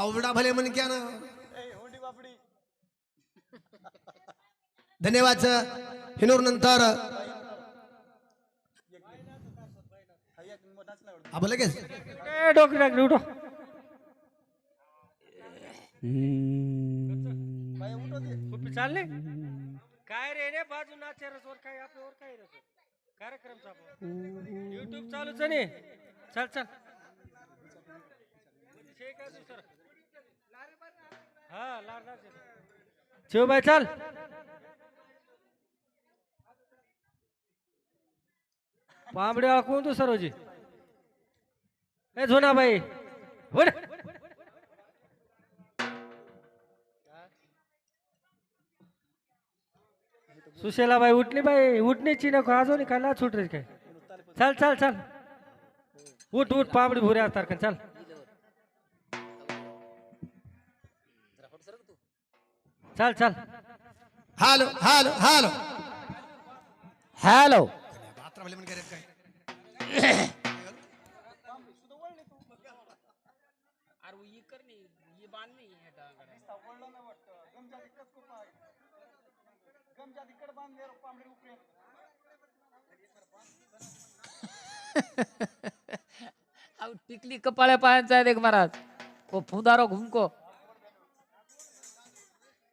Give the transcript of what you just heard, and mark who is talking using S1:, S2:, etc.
S1: भले मनक्यानं. धन्यवाद हिनोर नंतर. हा लगेच
S2: चालले काय रे रे बाजू नाचेरस वर काय आपल्यावर काय रे कार्यक्रम चालू. युट्यूब चालूच आहे नी. चल चल. शिवबाई चल. पांबडे कोण तू सरोजी. ए झोनाबाई हो सुशेला सुशेलाबाई उठली बाई उठणीची नको अजून काय ना सुट काय. चल चल चल. उठ उठ पापडी भुऱ्या तारखा चल. चल चल.
S1: Hello hello hello.
S3: हॅलो. टिकली कपाळे पायांचा आहे देख महाराज. वो फुदारो घुमको.